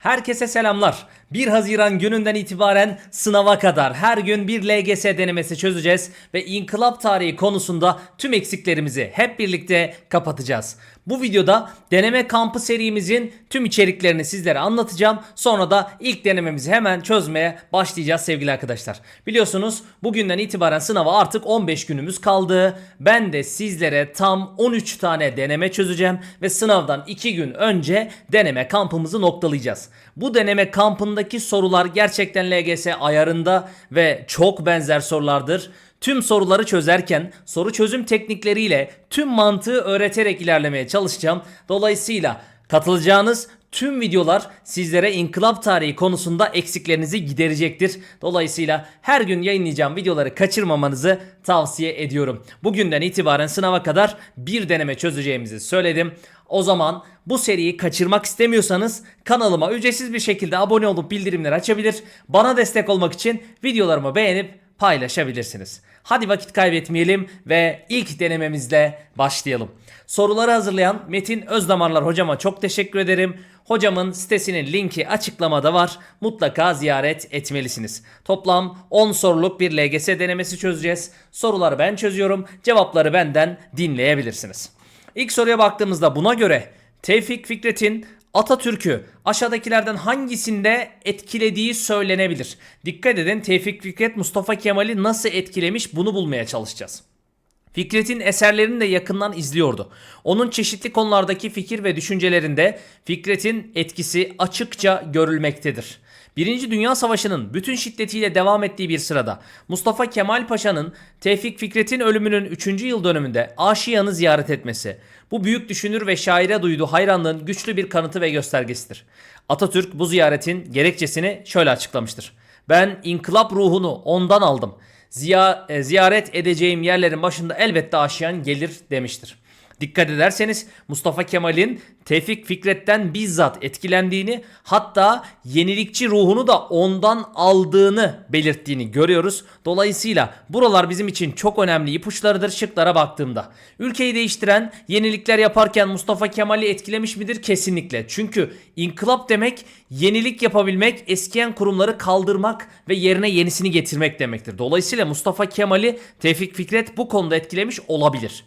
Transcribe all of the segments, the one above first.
Herkese selamlar. 1 Haziran gününden itibaren sınava kadar her gün bir LGS denemesi çözeceğiz ve inkılap tarihi konusunda tüm eksiklerimizi hep birlikte kapatacağız. Bu videoda deneme kampı serimizin tüm içeriklerini sizlere anlatacağım. Sonra da ilk denememizi hemen çözmeye başlayacağız sevgili arkadaşlar. Biliyorsunuz bugünden itibaren sınava artık 15 günümüz kaldı. Ben de sizlere tam 13 tane deneme çözeceğim ve sınavdan 2 gün önce deneme kampımızı noktalayacağız. Bu deneme kampındaki sorular gerçekten LGS ayarında ve çok benzer sorulardır. Tüm soruları çözerken soru çözüm teknikleriyle tüm mantığı öğreterek ilerlemeye çalışacağım. Dolayısıyla katılacağınız tüm videolar sizlere inkılap tarihi konusunda eksiklerinizi giderecektir. Dolayısıyla her gün yayınlayacağım videoları kaçırmamanızı tavsiye ediyorum. Bugünden itibaren sınava kadar bir deneme çözeceğimizi söyledim. O zaman bu seriyi kaçırmak istemiyorsanız kanalıma ücretsiz bir şekilde abone olup bildirimleri açabilir. Bana destek olmak için videolarımı beğenip paylaşabilirsiniz. Hadi vakit kaybetmeyelim ve ilk denememizle başlayalım. Soruları hazırlayan Metin Özdamarlar hocama çok teşekkür ederim. Hocamın sitesinin linki açıklamada var. Mutlaka ziyaret etmelisiniz. Toplam 10 soruluk bir LGS denemesi çözeceğiz. Soruları ben çözüyorum. Cevapları benden dinleyebilirsiniz. İlk soruya baktığımızda buna göre Tevfik Fikret'in Atatürk'ü aşağıdakilerden hangisinde etkilediği söylenebilir? Dikkat edin Tevfik Fikret Mustafa Kemal'i nasıl etkilemiş bunu bulmaya çalışacağız. Fikret'in eserlerini de yakından izliyordu. Onun çeşitli konulardaki fikir ve düşüncelerinde Fikret'in etkisi açıkça görülmektedir. Birinci Dünya Savaşı'nın bütün şiddetiyle devam ettiği bir sırada Mustafa Kemal Paşa'nın Tevfik Fikret'in ölümünün 3. yıl dönümünde Aşiyan'ı ziyaret etmesi bu büyük düşünür ve şaire duyduğu hayranlığın güçlü bir kanıtı ve göstergesidir. Atatürk bu ziyaretin gerekçesini şöyle açıklamıştır. Ben inkılap ruhunu ondan aldım. Ziya, e, ziyaret edeceğim yerlerin başında elbette Aşiyan gelir demiştir. Dikkat ederseniz Mustafa Kemal'in Tevfik Fikret'ten bizzat etkilendiğini hatta yenilikçi ruhunu da ondan aldığını belirttiğini görüyoruz. Dolayısıyla buralar bizim için çok önemli ipuçlarıdır şıklara baktığımda. Ülkeyi değiştiren yenilikler yaparken Mustafa Kemal'i etkilemiş midir? Kesinlikle. Çünkü inkılap demek yenilik yapabilmek, eskiyen kurumları kaldırmak ve yerine yenisini getirmek demektir. Dolayısıyla Mustafa Kemal'i Tevfik Fikret bu konuda etkilemiş olabilir.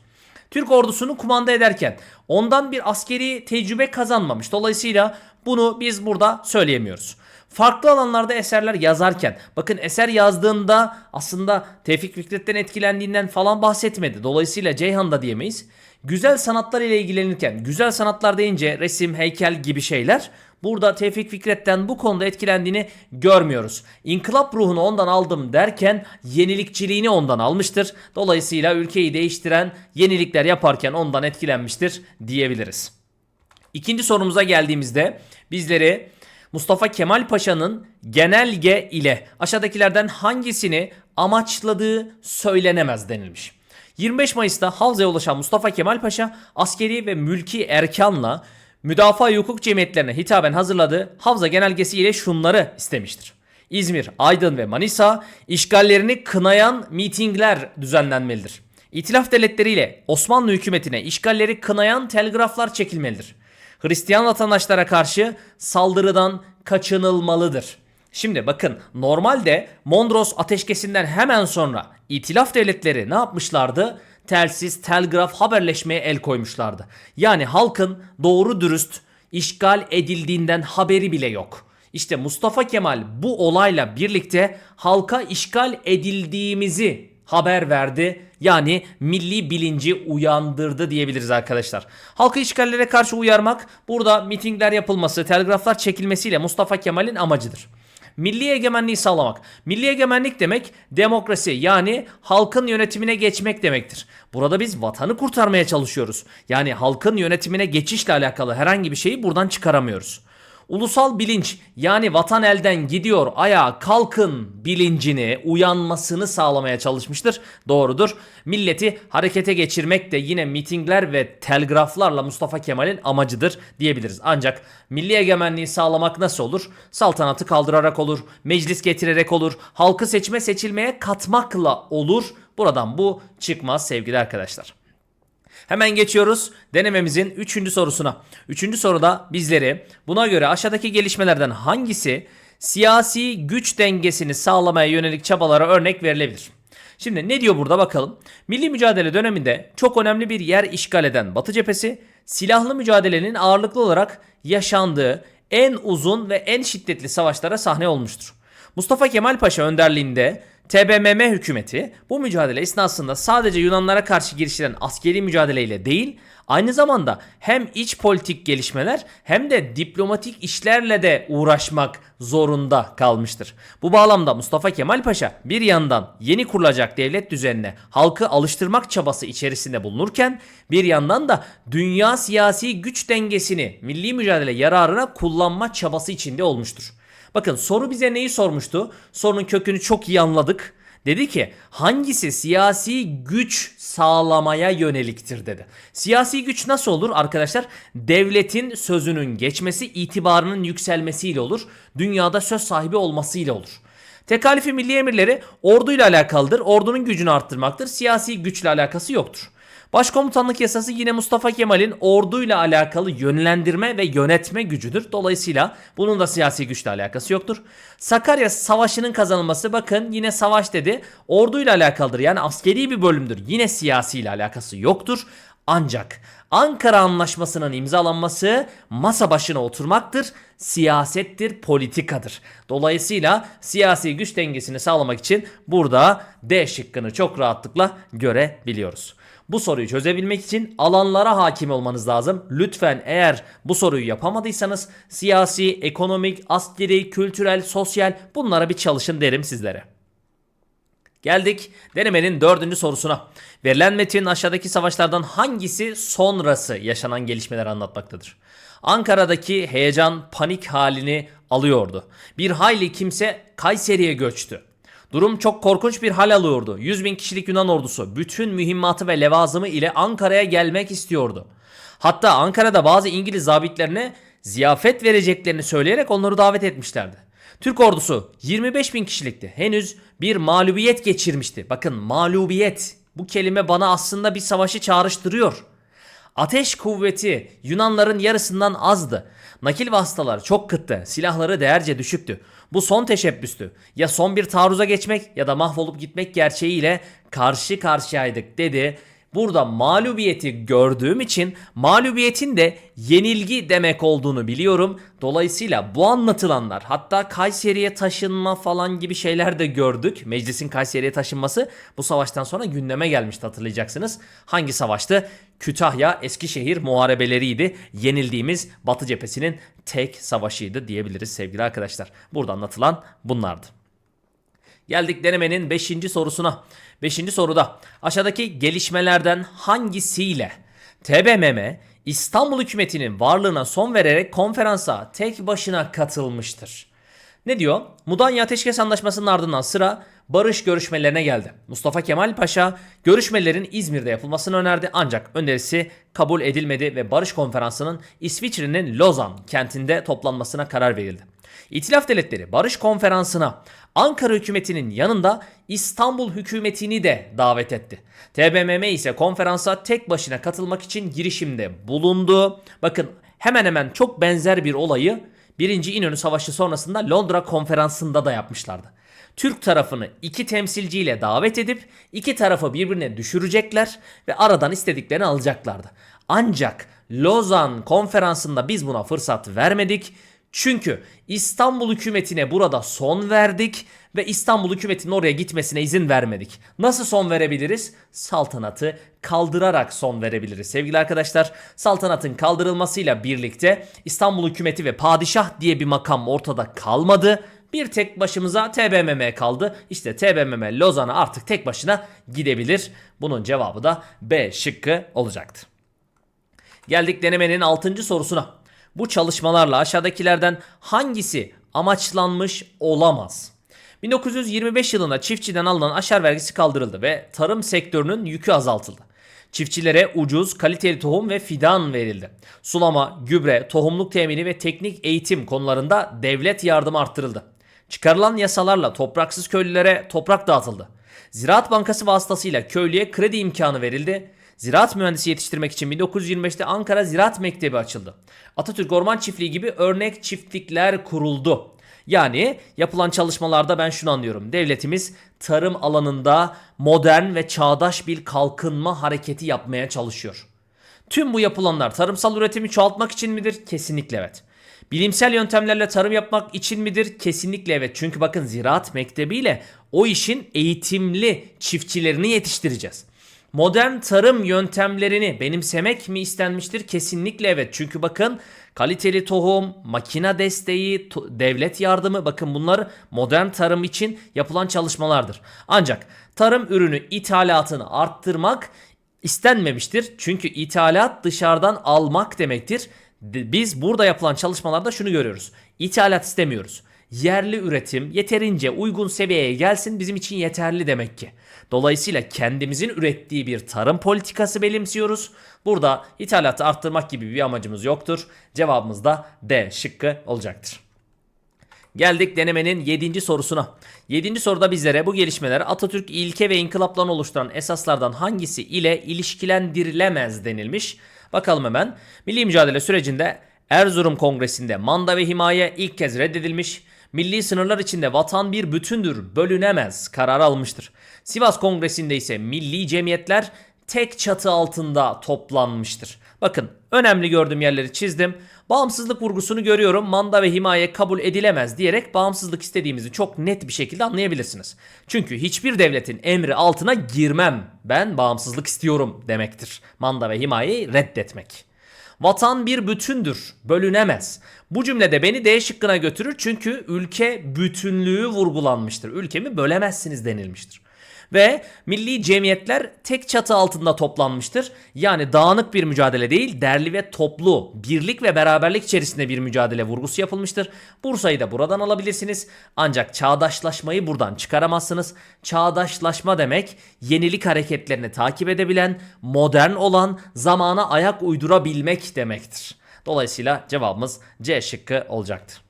Türk ordusunu kumanda ederken ondan bir askeri tecrübe kazanmamış. Dolayısıyla bunu biz burada söyleyemiyoruz. Farklı alanlarda eserler yazarken bakın eser yazdığında aslında Tevfik Fikret'ten etkilendiğinden falan bahsetmedi. Dolayısıyla Ceyhan da diyemeyiz. Güzel sanatlar ile ilgilenirken güzel sanatlar deyince resim, heykel gibi şeyler Burada Tevfik Fikret'ten bu konuda etkilendiğini görmüyoruz. İnkılap ruhunu ondan aldım derken yenilikçiliğini ondan almıştır. Dolayısıyla ülkeyi değiştiren yenilikler yaparken ondan etkilenmiştir diyebiliriz. İkinci sorumuza geldiğimizde bizleri Mustafa Kemal Paşa'nın genelge ile aşağıdakilerden hangisini amaçladığı söylenemez denilmiş. 25 Mayıs'ta Havza'ya ulaşan Mustafa Kemal Paşa askeri ve mülki erkanla müdafaa hukuk cemiyetlerine hitaben hazırladığı Havza genelgesi ile şunları istemiştir. İzmir, Aydın ve Manisa işgallerini kınayan mitingler düzenlenmelidir. İtilaf devletleriyle Osmanlı hükümetine işgalleri kınayan telgraflar çekilmelidir. Hristiyan vatandaşlara karşı saldırıdan kaçınılmalıdır. Şimdi bakın normalde Mondros ateşkesinden hemen sonra İtilaf devletleri ne yapmışlardı? Telsiz, telgraf, haberleşmeye el koymuşlardı. Yani halkın doğru dürüst işgal edildiğinden haberi bile yok. İşte Mustafa Kemal bu olayla birlikte halka işgal edildiğimizi haber verdi. Yani milli bilinci uyandırdı diyebiliriz arkadaşlar. Halkı işgallere karşı uyarmak burada mitingler yapılması, telgraflar çekilmesiyle Mustafa Kemal'in amacıdır. Milli egemenliği sağlamak. Milli egemenlik demek demokrasi yani halkın yönetimine geçmek demektir. Burada biz vatanı kurtarmaya çalışıyoruz. Yani halkın yönetimine geçişle alakalı herhangi bir şeyi buradan çıkaramıyoruz. Ulusal bilinç yani vatan elden gidiyor ayağa kalkın bilincini uyanmasını sağlamaya çalışmıştır. Doğrudur. Milleti harekete geçirmek de yine mitingler ve telgraflarla Mustafa Kemal'in amacıdır diyebiliriz. Ancak milli egemenliği sağlamak nasıl olur? Saltanatı kaldırarak olur, meclis getirerek olur, halkı seçme seçilmeye katmakla olur. Buradan bu çıkmaz sevgili arkadaşlar. Hemen geçiyoruz denememizin 3. sorusuna. 3. soruda bizleri buna göre aşağıdaki gelişmelerden hangisi siyasi güç dengesini sağlamaya yönelik çabalara örnek verilebilir? Şimdi ne diyor burada bakalım. Milli mücadele döneminde çok önemli bir yer işgal eden Batı cephesi silahlı mücadelenin ağırlıklı olarak yaşandığı en uzun ve en şiddetli savaşlara sahne olmuştur. Mustafa Kemal Paşa önderliğinde TBMM hükümeti bu mücadele esnasında sadece Yunanlara karşı girişilen askeri mücadeleyle değil, aynı zamanda hem iç politik gelişmeler hem de diplomatik işlerle de uğraşmak zorunda kalmıştır. Bu bağlamda Mustafa Kemal Paşa bir yandan yeni kurulacak devlet düzenine halkı alıştırmak çabası içerisinde bulunurken bir yandan da dünya siyasi güç dengesini milli mücadele yararına kullanma çabası içinde olmuştur. Bakın soru bize neyi sormuştu? Sorunun kökünü çok iyi anladık. Dedi ki hangisi siyasi güç sağlamaya yöneliktir dedi. Siyasi güç nasıl olur arkadaşlar? Devletin sözünün geçmesi, itibarının yükselmesiyle olur. Dünyada söz sahibi olmasıyla olur. Tekalifi milli emirleri orduyla alakalıdır. Ordunun gücünü arttırmaktır. Siyasi güçle alakası yoktur. Başkomutanlık yasası yine Mustafa Kemal'in orduyla alakalı yönlendirme ve yönetme gücüdür. Dolayısıyla bunun da siyasi güçle alakası yoktur. Sakarya Savaşı'nın kazanılması bakın yine savaş dedi. Orduyla alakalıdır. Yani askeri bir bölümdür. Yine siyasi ile alakası yoktur. Ancak Ankara Anlaşması'nın imzalanması masa başına oturmaktır, siyasettir, politikadır. Dolayısıyla siyasi güç dengesini sağlamak için burada D şıkkını çok rahatlıkla görebiliyoruz. Bu soruyu çözebilmek için alanlara hakim olmanız lazım. Lütfen eğer bu soruyu yapamadıysanız siyasi, ekonomik, askeri, kültürel, sosyal bunlara bir çalışın derim sizlere. Geldik denemenin dördüncü sorusuna. Verilen metin aşağıdaki savaşlardan hangisi sonrası yaşanan gelişmeler anlatmaktadır? Ankara'daki heyecan panik halini alıyordu. Bir hayli kimse Kayseri'ye göçtü. Durum çok korkunç bir hal alıyordu. 100 bin kişilik Yunan ordusu bütün mühimmatı ve levazımı ile Ankara'ya gelmek istiyordu. Hatta Ankara'da bazı İngiliz zabitlerine ziyafet vereceklerini söyleyerek onları davet etmişlerdi. Türk ordusu 25 bin kişilikti. Henüz bir mağlubiyet geçirmişti. Bakın mağlubiyet bu kelime bana aslında bir savaşı çağrıştırıyor. Ateş kuvveti Yunanların yarısından azdı. Nakil vasıtalar çok kıttı. Silahları değerce düşüktü. Bu son teşebbüstü. Ya son bir taarruza geçmek ya da mahvolup gitmek gerçeğiyle karşı karşıyaydık dedi. Burada mağlubiyeti gördüğüm için mağlubiyetin de yenilgi demek olduğunu biliyorum. Dolayısıyla bu anlatılanlar hatta Kayseri'ye taşınma falan gibi şeyler de gördük. Meclisin Kayseri'ye taşınması bu savaştan sonra gündeme gelmişti hatırlayacaksınız. Hangi savaştı? Kütahya Eskişehir muharebeleriydi. Yenildiğimiz Batı cephesinin tek savaşıydı diyebiliriz sevgili arkadaşlar. Burada anlatılan bunlardı. Geldik denemenin 5. sorusuna. 5. soruda aşağıdaki gelişmelerden hangisiyle TBMM İstanbul hükümetinin varlığına son vererek konferansa tek başına katılmıştır? Ne diyor? Mudanya Ateşkes Anlaşması'nın ardından sıra barış görüşmelerine geldi. Mustafa Kemal Paşa görüşmelerin İzmir'de yapılmasını önerdi ancak önerisi kabul edilmedi ve barış konferansının İsviçre'nin Lozan kentinde toplanmasına karar verildi. İtilaf devletleri barış konferansına Ankara hükümetinin yanında İstanbul hükümetini de davet etti. TBMM ise konferansa tek başına katılmak için girişimde bulundu. Bakın hemen hemen çok benzer bir olayı 1. İnönü Savaşı sonrasında Londra konferansında da yapmışlardı. Türk tarafını iki temsilciyle davet edip iki tarafı birbirine düşürecekler ve aradan istediklerini alacaklardı. Ancak Lozan konferansında biz buna fırsat vermedik. Çünkü İstanbul hükümetine burada son verdik ve İstanbul hükümetinin oraya gitmesine izin vermedik. Nasıl son verebiliriz? Saltanatı kaldırarak son verebiliriz. Sevgili arkadaşlar, saltanatın kaldırılmasıyla birlikte İstanbul hükümeti ve padişah diye bir makam ortada kalmadı. Bir tek başımıza TBMM kaldı. İşte TBMM Lozan'a artık tek başına gidebilir. Bunun cevabı da B şıkkı olacaktı. Geldik denemenin 6. sorusuna. Bu çalışmalarla aşağıdakilerden hangisi amaçlanmış olamaz? 1925 yılında çiftçiden alınan aşar vergisi kaldırıldı ve tarım sektörünün yükü azaltıldı. Çiftçilere ucuz, kaliteli tohum ve fidan verildi. Sulama, gübre, tohumluk temini ve teknik eğitim konularında devlet yardımı arttırıldı. Çıkarılan yasalarla topraksız köylülere toprak dağıtıldı. Ziraat Bankası vasıtasıyla köylüye kredi imkanı verildi. Ziraat mühendisi yetiştirmek için 1925'te Ankara Ziraat Mektebi açıldı. Atatürk Orman Çiftliği gibi örnek çiftlikler kuruldu. Yani yapılan çalışmalarda ben şunu anlıyorum. Devletimiz tarım alanında modern ve çağdaş bir kalkınma hareketi yapmaya çalışıyor. Tüm bu yapılanlar tarımsal üretimi çoğaltmak için midir? Kesinlikle evet. Bilimsel yöntemlerle tarım yapmak için midir? Kesinlikle evet. Çünkü bakın ziraat mektebiyle o işin eğitimli çiftçilerini yetiştireceğiz. Modern tarım yöntemlerini benimsemek mi istenmiştir? Kesinlikle evet. Çünkü bakın kaliteli tohum, makina desteği, to- devlet yardımı bakın bunlar modern tarım için yapılan çalışmalardır. Ancak tarım ürünü ithalatını arttırmak istenmemiştir. Çünkü ithalat dışarıdan almak demektir. Biz burada yapılan çalışmalarda şunu görüyoruz. İthalat istemiyoruz. Yerli üretim yeterince uygun seviyeye gelsin bizim için yeterli demek ki. Dolayısıyla kendimizin ürettiği bir tarım politikası benimsiyoruz. Burada ithalatı arttırmak gibi bir amacımız yoktur. Cevabımız da D şıkkı olacaktır. Geldik denemenin 7. sorusuna. 7. soruda bizlere bu gelişmeler Atatürk ilke ve inkılaplarını oluşturan esaslardan hangisi ile ilişkilendirilemez denilmiş. Bakalım hemen. Milli mücadele sürecinde Erzurum Kongresi'nde manda ve himaye ilk kez reddedilmiş. Milli sınırlar içinde vatan bir bütündür, bölünemez kararı almıştır. Sivas Kongresi'nde ise milli cemiyetler tek çatı altında toplanmıştır. Bakın önemli gördüğüm yerleri çizdim. Bağımsızlık vurgusunu görüyorum. Manda ve himaye kabul edilemez diyerek bağımsızlık istediğimizi çok net bir şekilde anlayabilirsiniz. Çünkü hiçbir devletin emri altına girmem. Ben bağımsızlık istiyorum demektir. Manda ve himayeyi reddetmek. Vatan bir bütündür, bölünemez. Bu cümlede beni D şıkkına götürür çünkü ülke bütünlüğü vurgulanmıştır. Ülkemi bölemezsiniz denilmiştir. Ve milli cemiyetler tek çatı altında toplanmıştır. Yani dağınık bir mücadele değil, derli ve toplu, birlik ve beraberlik içerisinde bir mücadele vurgusu yapılmıştır. Bursa'yı da buradan alabilirsiniz. Ancak çağdaşlaşmayı buradan çıkaramazsınız. Çağdaşlaşma demek yenilik hareketlerini takip edebilen, modern olan, zamana ayak uydurabilmek demektir. Dolayısıyla cevabımız C şıkkı olacaktır.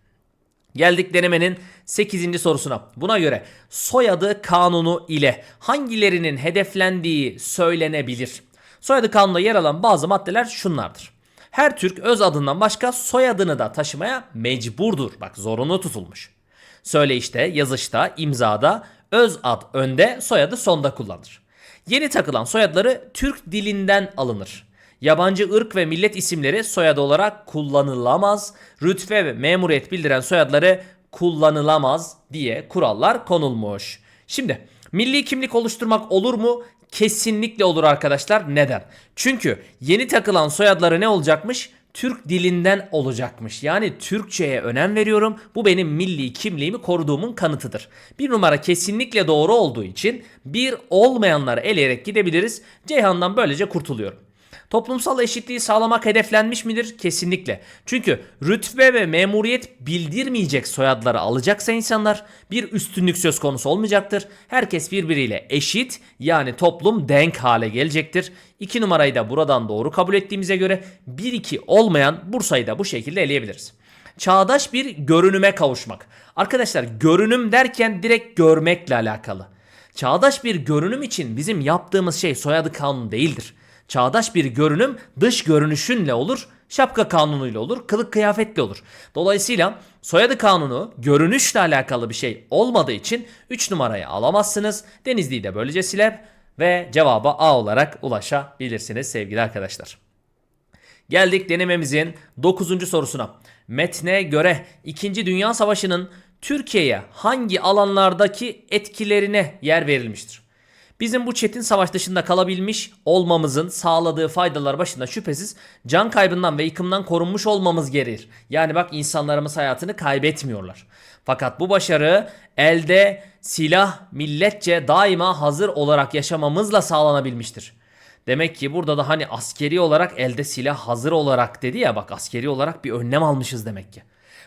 Geldik denemenin 8. sorusuna. Buna göre soyadı kanunu ile hangilerinin hedeflendiği söylenebilir? Soyadı kanununda yer alan bazı maddeler şunlardır. Her Türk öz adından başka soyadını da taşımaya mecburdur. Bak zorunlu tutulmuş. Söyleyişte, yazışta, imzada öz ad önde, soyadı sonda kullanılır. Yeni takılan soyadları Türk dilinden alınır. Yabancı ırk ve millet isimleri soyadı olarak kullanılamaz. Rütbe ve memuriyet bildiren soyadları kullanılamaz diye kurallar konulmuş. Şimdi milli kimlik oluşturmak olur mu? Kesinlikle olur arkadaşlar. Neden? Çünkü yeni takılan soyadları ne olacakmış? Türk dilinden olacakmış. Yani Türkçe'ye önem veriyorum. Bu benim milli kimliğimi koruduğumun kanıtıdır. Bir numara kesinlikle doğru olduğu için bir olmayanları eleyerek gidebiliriz. Ceyhan'dan böylece kurtuluyorum. Toplumsal eşitliği sağlamak hedeflenmiş midir? Kesinlikle. Çünkü rütbe ve memuriyet bildirmeyecek soyadları alacaksa insanlar bir üstünlük söz konusu olmayacaktır. Herkes birbiriyle eşit yani toplum denk hale gelecektir. 2 numarayı da buradan doğru kabul ettiğimize göre 1-2 olmayan Bursa'yı da bu şekilde eleyebiliriz. Çağdaş bir görünüme kavuşmak. Arkadaşlar görünüm derken direkt görmekle alakalı. Çağdaş bir görünüm için bizim yaptığımız şey soyadı kanunu değildir. Çağdaş bir görünüm dış görünüşünle olur, şapka kanunuyla olur, kılık kıyafetle olur. Dolayısıyla soyadı kanunu görünüşle alakalı bir şey olmadığı için 3 numarayı alamazsınız. Denizli'yi de böylece siler ve cevaba A olarak ulaşabilirsiniz sevgili arkadaşlar. Geldik denememizin 9. sorusuna. Metne göre 2. Dünya Savaşı'nın Türkiye'ye hangi alanlardaki etkilerine yer verilmiştir? Bizim bu çetin savaş dışında kalabilmiş olmamızın sağladığı faydalar başında şüphesiz can kaybından ve yıkımdan korunmuş olmamız gerekir. Yani bak insanlarımız hayatını kaybetmiyorlar. Fakat bu başarı elde silah milletçe daima hazır olarak yaşamamızla sağlanabilmiştir. Demek ki burada da hani askeri olarak elde silah hazır olarak dedi ya bak askeri olarak bir önlem almışız demek ki.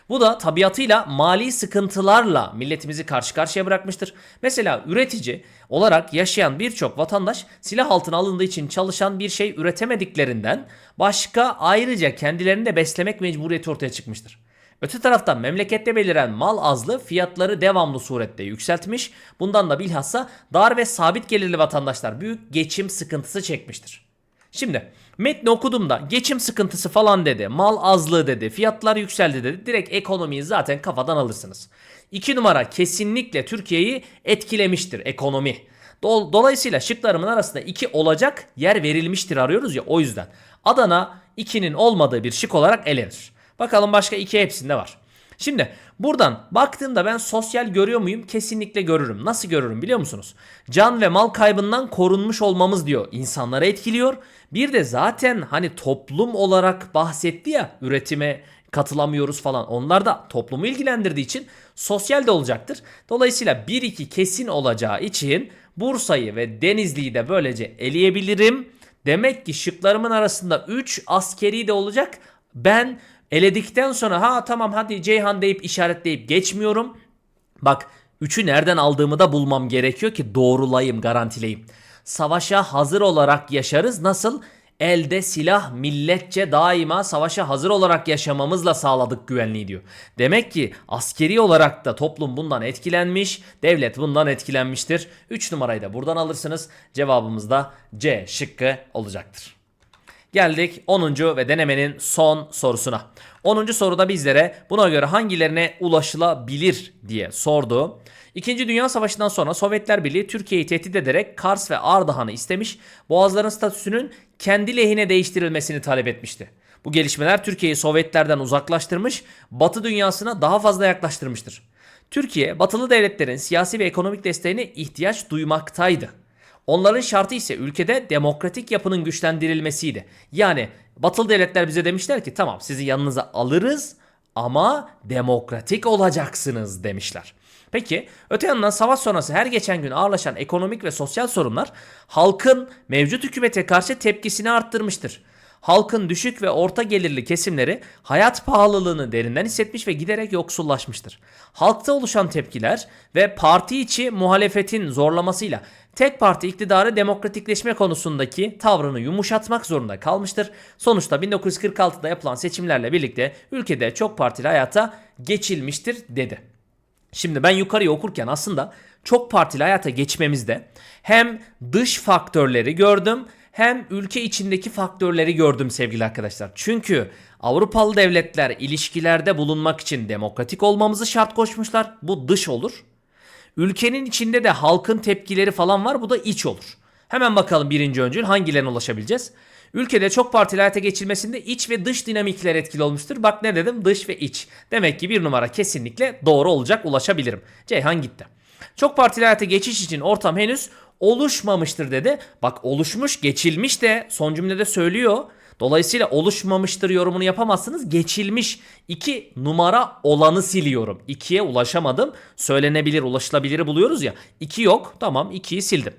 Bu da tabiatıyla mali sıkıntılarla milletimizi karşı karşıya bırakmıştır. Mesela üretici olarak yaşayan birçok vatandaş silah altına alındığı için çalışan bir şey üretemediklerinden başka ayrıca kendilerini de beslemek mecburiyeti ortaya çıkmıştır. Öte taraftan memlekette beliren mal azlığı fiyatları devamlı surette yükseltmiş. Bundan da bilhassa dar ve sabit gelirli vatandaşlar büyük geçim sıkıntısı çekmiştir. Şimdi metni okuduğumda geçim sıkıntısı falan dedi, mal azlığı dedi, fiyatlar yükseldi dedi. Direkt ekonomiyi zaten kafadan alırsınız. 2 numara kesinlikle Türkiye'yi etkilemiştir ekonomi. Dol- Dolayısıyla şıklarımın arasında 2 olacak yer verilmiştir arıyoruz ya o yüzden. Adana 2'nin olmadığı bir şık olarak elenir. Bakalım başka 2 hepsinde var. Şimdi buradan baktığımda ben sosyal görüyor muyum? Kesinlikle görürüm. Nasıl görürüm biliyor musunuz? Can ve mal kaybından korunmuş olmamız diyor. İnsanları etkiliyor. Bir de zaten hani toplum olarak bahsetti ya üretime katılamıyoruz falan. Onlar da toplumu ilgilendirdiği için sosyal de olacaktır. Dolayısıyla 1-2 kesin olacağı için Bursa'yı ve Denizli'yi de böylece eleyebilirim. Demek ki şıklarımın arasında 3 askeri de olacak. Ben eledikten sonra ha tamam hadi Ceyhan deyip işaretleyip geçmiyorum. Bak 3'ü nereden aldığımı da bulmam gerekiyor ki doğrulayayım, garantileyim. Savaşa hazır olarak yaşarız. Nasıl? Elde silah milletçe daima savaşa hazır olarak yaşamamızla sağladık güvenliği diyor. Demek ki askeri olarak da toplum bundan etkilenmiş, devlet bundan etkilenmiştir. 3 numarayı da buradan alırsınız. Cevabımız da C şıkkı olacaktır. Geldik 10. ve denemenin son sorusuna. 10. soruda bizlere buna göre hangilerine ulaşılabilir diye sordu. İkinci Dünya Savaşı'ndan sonra Sovyetler Birliği Türkiye'yi tehdit ederek Kars ve Ardahan'ı istemiş, Boğazların statüsünün kendi lehine değiştirilmesini talep etmişti. Bu gelişmeler Türkiye'yi Sovyetlerden uzaklaştırmış, Batı dünyasına daha fazla yaklaştırmıştır. Türkiye, batılı devletlerin siyasi ve ekonomik desteğine ihtiyaç duymaktaydı. Onların şartı ise ülkede demokratik yapının güçlendirilmesiydi. Yani batılı devletler bize demişler ki tamam sizi yanınıza alırız ama demokratik olacaksınız demişler. Peki öte yandan savaş sonrası her geçen gün ağırlaşan ekonomik ve sosyal sorunlar halkın mevcut hükümete karşı tepkisini arttırmıştır. Halkın düşük ve orta gelirli kesimleri hayat pahalılığını derinden hissetmiş ve giderek yoksullaşmıştır. Halkta oluşan tepkiler ve parti içi muhalefetin zorlamasıyla tek parti iktidarı demokratikleşme konusundaki tavrını yumuşatmak zorunda kalmıştır. Sonuçta 1946'da yapılan seçimlerle birlikte ülkede çok partili hayata geçilmiştir dedi. Şimdi ben yukarıya okurken aslında çok partili hayata geçmemizde hem dış faktörleri gördüm hem ülke içindeki faktörleri gördüm sevgili arkadaşlar. Çünkü Avrupalı devletler ilişkilerde bulunmak için demokratik olmamızı şart koşmuşlar. Bu dış olur. Ülkenin içinde de halkın tepkileri falan var. Bu da iç olur. Hemen bakalım birinci öncül hangilerine ulaşabileceğiz? Ülkede çok partili hayata geçilmesinde iç ve dış dinamikler etkili olmuştur. Bak ne dedim? Dış ve iç. Demek ki bir numara kesinlikle doğru olacak ulaşabilirim. Ceyhan gitti. Çok partili hayata geçiş için ortam henüz oluşmamıştır dedi. Bak oluşmuş, geçilmiş de son cümlede söylüyor. Dolayısıyla oluşmamıştır yorumunu yapamazsınız. Geçilmiş 2 numara olanı siliyorum. 2'ye ulaşamadım. Söylenebilir, ulaşılabiliri buluyoruz ya. 2 yok. Tamam 2'yi sildim.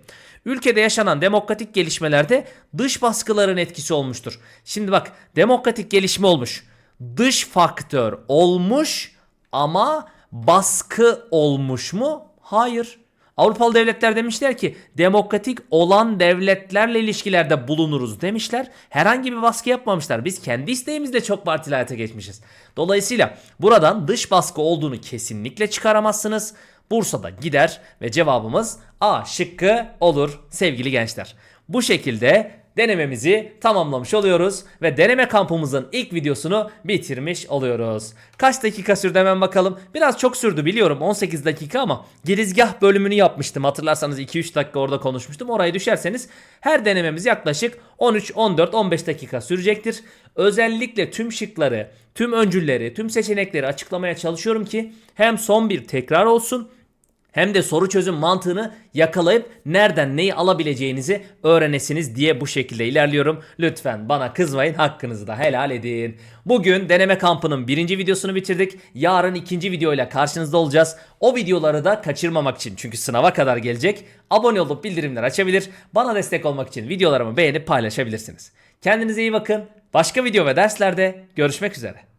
Ülkede yaşanan demokratik gelişmelerde dış baskıların etkisi olmuştur. Şimdi bak demokratik gelişme olmuş. Dış faktör olmuş ama baskı olmuş mu? Hayır. Avrupalı devletler demişler ki demokratik olan devletlerle ilişkilerde bulunuruz demişler. Herhangi bir baskı yapmamışlar. Biz kendi isteğimizle çok partili hayata geçmişiz. Dolayısıyla buradan dış baskı olduğunu kesinlikle çıkaramazsınız. Bursa'da gider ve cevabımız A şıkkı olur sevgili gençler. Bu şekilde denememizi tamamlamış oluyoruz ve deneme kampımızın ilk videosunu bitirmiş oluyoruz. Kaç dakika sürdü hemen bakalım. Biraz çok sürdü biliyorum 18 dakika ama girizgah bölümünü yapmıştım. Hatırlarsanız 2-3 dakika orada konuşmuştum. Oraya düşerseniz her denememiz yaklaşık 13, 14, 15 dakika sürecektir. Özellikle tüm şıkları, tüm öncülleri, tüm seçenekleri açıklamaya çalışıyorum ki hem son bir tekrar olsun hem de soru çözüm mantığını yakalayıp nereden neyi alabileceğinizi öğrenesiniz diye bu şekilde ilerliyorum. Lütfen bana kızmayın hakkınızı da helal edin. Bugün deneme kampının birinci videosunu bitirdik. Yarın ikinci videoyla karşınızda olacağız. O videoları da kaçırmamak için çünkü sınava kadar gelecek. Abone olup bildirimler açabilir. Bana destek olmak için videolarımı beğenip paylaşabilirsiniz. Kendinize iyi bakın. Başka video ve derslerde görüşmek üzere.